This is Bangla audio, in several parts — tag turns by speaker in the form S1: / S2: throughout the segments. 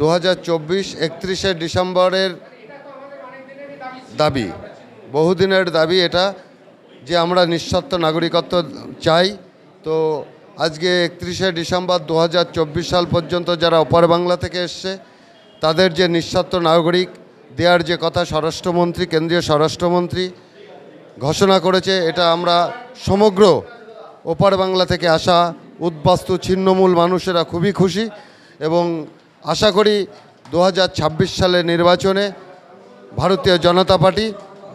S1: দু হাজার চব্বিশ একত্রিশে ডিসেম্বরের দাবি। বহুদিনের দাবি এটা যে আমরা নিঃস্বার্থ নাগরিকত্ব চাই। তো আজকে একত্রিশে ডিসেম্বর দু হাজার চব্বিশ সাল পর্যন্ত যারা ওপার বাংলা থেকে এসছে, তাদের যে নিঃস্বার্থ নাগরিক দেওয়ার যে কথা স্বরাষ্ট্রমন্ত্রী, কেন্দ্রীয় স্বরাষ্ট্রমন্ত্রী ঘোষণা করেছে, এটা আমরা সমগ্র ওপার বাংলা থেকে আসা উদ্বাস্তু ছিন্নমূল মানুষেরা খুবই খুশি এবং আশা করি দু হাজার ছাব্বিশ সালের নির্বাচনে ভারতীয় জনতা পার্টি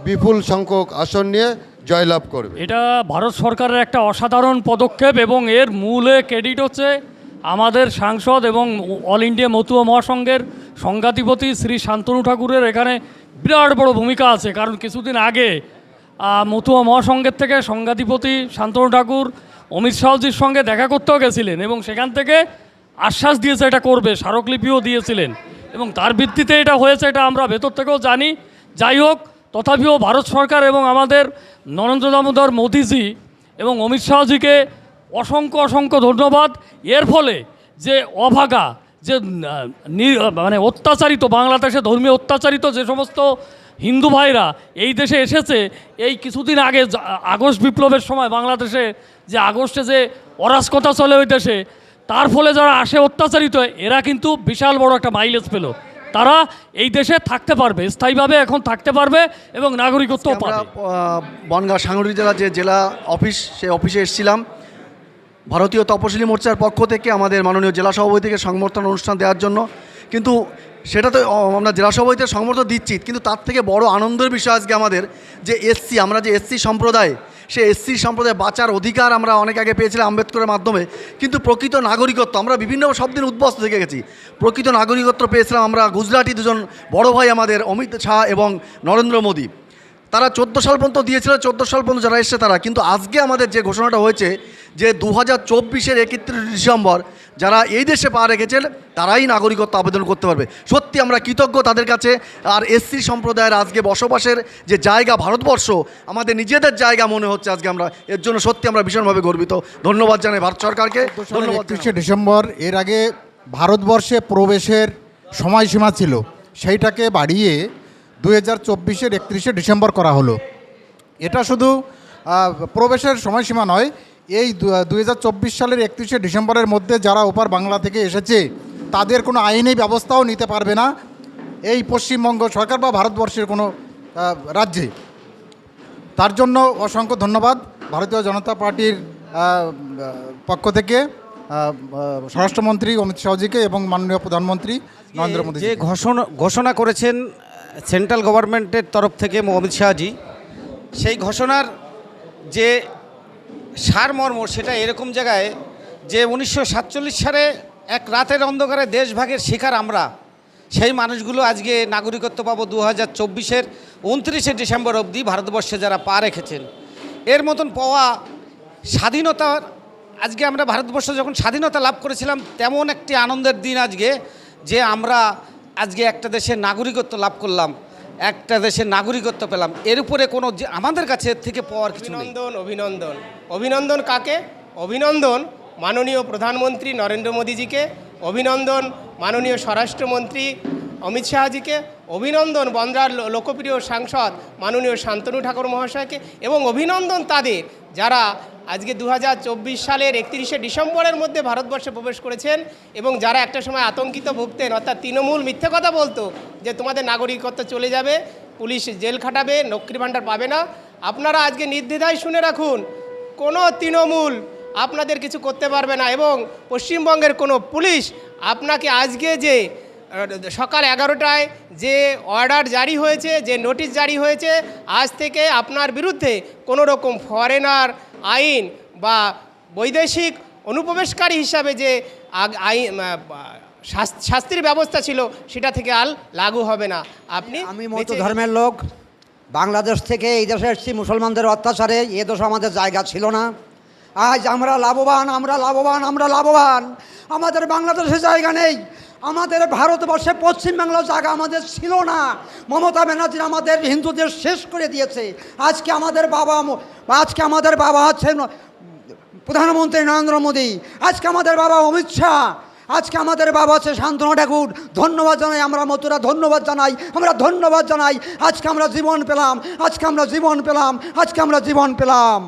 S1: বিপুল সংখ্যক আসন নিয়ে জয়লাভ করবে।
S2: এটা ভারত সরকারের একটা অসাধারণ পদক্ষেপ এবং এর মূলে ক্রেডিট হচ্ছে আমাদের সাংসদ এবং অল ইন্ডিয়া মতুয়া মহাসংঘের সংঘাধিপতি শ্রী শান্তনু ঠাকুরের এখানে বিরাট বড় ভূমিকা আছে। কারণ কিছুদিন আগে মতুয়া মহাসংঘের থেকে সংঘাধিপতি শান্তনু ঠাকুর অমিত শাহজির সঙ্গে দেখা করতেও গেছিলেন এবং সেখান থেকে আশ্বাস দিয়েছে, এটা করবে। স্মারকলিপিও দিয়েছিলেন। এবং তার ভিত্তিতে এটা হয়েছে, এটা আমরা ভেতর থেকেও জানি। যাই হোক, তথাপিও ভারত সরকার এবং আমাদের নরেন্দ্র দামোদর মোদিজি এবং অমিত শাহজিকে অসংখ্য অসংখ্য ধন্যবাদ। এর ফলে যে অভাগা, যে মানে অত্যাচারিত, বাংলাদেশে ধর্মীয় অত্যাচারিত যে সমস্ত হিন্দু ভাইরা এই দেশে এসেছে, এই কিছুদিন আগে আগস্ট বিপ্লবের সময় বাংলাদেশে যে আগস্টে যে অরাজকতা চলে ওই দেশে তার ফলে যারা আসে অত্যাচারিত এরা কিন্তু বিশাল বড় একটা মাইলেজ পেল। তারা এই দেশে থাকতে পারবে স্থায়ীভাবে এখন থাকতে পারবে এবং নাগরিকত্ব পাবে।
S3: বনগাঁ সাংগঠনিক জেলা যে জেলা অফিস সেই অফিসে এসেছিলাম। ভারতীয় তপশিলি মোর্চার পক্ষ থেকে আমাদের মাননীয় জেলা সভাপতিকে সংবর্ধন অনুষ্ঠান দেওয়ার জন্য। কিন্তু সেটা তো আমরা জেলা সভাপতিতে সংবর্ধন দিচ্ছি কিন্তু তার থেকে বড় আনন্দের বিষয় আজকে আমাদের যে এসসি আমরা যে এসসি সম্প্রদায় সে এসসি সম্প্রদায় বাঁচার অধিকার আমরা অনেক আগে পেয়েছিলাম আম্বেদকরের মাধ্যমে। কিন্তু প্রকৃত নাগরিকত্ব, আমরা বিভিন্ন সব দিন উদ্বস্ত থেকে গেছি। প্রকৃত নাগরিকত্ব পেয়েছিলাম আমরা গুজরাটি দুজন বড় ভাই আমাদের, অমিত শাহ এবং নরেন্দ্র মোদী। তারা চোদ্দ সাল পর্যন্ত দিয়েছিল, চোদ্দ সাল পর্যন্ত যারা এসছে তারা। কিন্তু আজকে আমাদের যে ঘোষণাটা হয়েছে যে দু হাজার চব্বিশের একত্রিশ ডিসেম্বর যারা এই দেশে পা রেখেছেন, তারাই নাগরিকত্ব আবেদন করতে পারবে। সত্যি আমরা কৃতজ্ঞ তাদের কাছে। আর এসসি সম্প্রদায়ের আজকে বসবাসের যে জায়গা ভারতবর্ষ, আমাদের নিজেদের জায়গা মনে হচ্ছে আজকে আমরা। এর জন্য সত্যি আমরা ভীষণভাবে গর্বিত। ধন্যবাদ জানাই ভারত সরকারকে। ধন্যবাদ
S4: একত্রিশে ডিসেম্বর, এর আগে ভারতবর্ষে প্রবেশের সময়সীমা ছিল। সেইটাকে বাড়িয়ে দু হাজার চব্বিশের একত্রিশে ডিসেম্বর করা হলো। এটা শুধু প্রবেশের সময়সীমা নয় এই দুই চব্বিশ সালের একত্রিশে ডিসেম্বরের মধ্যে যারা ওপার বাংলা থেকে এসেছে তাদের কোনো আইনি ব্যবস্থাও নিতে পারবে না এই পশ্চিমবঙ্গ সরকার বা ভারতবর্ষের কোনো রাজ্যে। তার জন্য অসংখ্য ধন্যবাদ ভারতীয় জনতা পার্টির পক্ষ থেকে স্বরাষ্ট্রমন্ত্রী অমিত শাহজিকে এবং মাননীয় প্রধানমন্ত্রী নরেন্দ্র মোদী
S5: যে ঘোষণা ঘোষণা করেছেন সেন্ট্রাল গভর্নমেন্টের তরফ থেকে অমিত শাহজি সেই ঘোষণার যে সারমর্ম সেটা এরকম জায়গায় যে উনিশশো সাতচল্লিশ সালে এক রাতের অন্ধকারে দেশভাগের শিকার আমরা। সেই মানুষগুলো আজকে নাগরিকত্ব পাবো দু হাজার চব্বিশের উনত্রিশে ডিসেম্বর অবধি ভারতবর্ষে যারা পা রেখেছেন। এর মতন পাওয়া স্বাধীনতার আজকে আমরা ভারতবর্ষ যখন স্বাধীনতা লাভ করেছিলাম, তেমন একটি আনন্দের দিন আজকে যে আমরা আজকে একটা দেশের নাগরিকত্ব লাভ করলাম। একটা দেশের নাগরিকত্ব পেলাম। এর উপরে কোনো আমাদের কাছে থেকে পাওয়ার কিছু
S6: অভিনন্দন অভিনন্দন। অভিনন্দন কাকে? অভিনন্দন মাননীয় প্রধানমন্ত্রী নরেন্দ্র মোদীজিকে, অভিনন্দন মাননীয় স্বরাষ্ট্রমন্ত্রী অমিত শাহজিকে, অভিনন্দন বন্দ্রার লোকপ্রিয় সাংসদ মাননীয় শান্তনু ঠাকুর মহাশয়কে এবং অভিনন্দন তাদের যারা আজকে দু হাজার চব্বিশ সালের একত্রিশে ডিসেম্বরের মধ্যে ভারতবর্ষে প্রবেশ করেছেন এবং যারা একটা সময় আতঙ্কিত ভুগতেন, অর্থাৎ তৃণমূল মিথ্যে কথা বলতো যে তোমাদের নাগরিকত্ব চলে যাবে, পুলিশ জেল খাটাবে, নকরি ভাণ্ডার পাবে না। আপনারা আজকে নির্দ্বিধায় শুনে রাখুন, কোনো তৃণমূল আপনাদের কিছু করতে পারবে না এবং পশ্চিমবঙ্গের কোনো পুলিশ আপনাকে আজকে যে সকাল এগারোটায় যে অর্ডার জারি হয়েছে, যে নোটিশ জারি হয়েছে, আজ থেকে আপনার বিরুদ্ধে কোনো রকম ফরেনার আইন বা বৈদেশিক অনুপ্রবেশকারী হিসাবে যে আইন শাস্তির ব্যবস্থা ছিল সেটা থেকে আর লাগু হবে না। আপনি
S7: আমি মতো ধর্মের লোক। বাংলাদেশ থেকে এই দেশে এসেছি মুসলমানদের অত্যাচারে। এ দেশে আমাদের জায়গা ছিল না। আজ আমরা লাভবান আমরা লাভবান আমরা লাভবান। আমাদের বাংলাদেশে জায়গা নেই। আমাদের ভারতবর্ষে পশ্চিমবাংলার জায়গা আমাদের ছিল না। মমতা ব্যানার্জি আমাদের হিন্দুদের শেষ করে দিয়েছে। আজকে আমাদের বাবা আজকে আমাদের বাবা আছেন প্রধানমন্ত্রী নরেন্দ্র মোদী। আজকে আমাদের বাবা অমিত শাহ। আজকে আমাদের বাবা আছে শান্তনু ঠাকুর। ধন্যবাদ জানাই আমরা মতুরা ধন্যবাদ জানাই, আমরা ধন্যবাদ জানাই। আজকে আমরা জীবন পেলাম, আজকে আমরা জীবন পেলাম, আজকে আমরা জীবন পেলাম।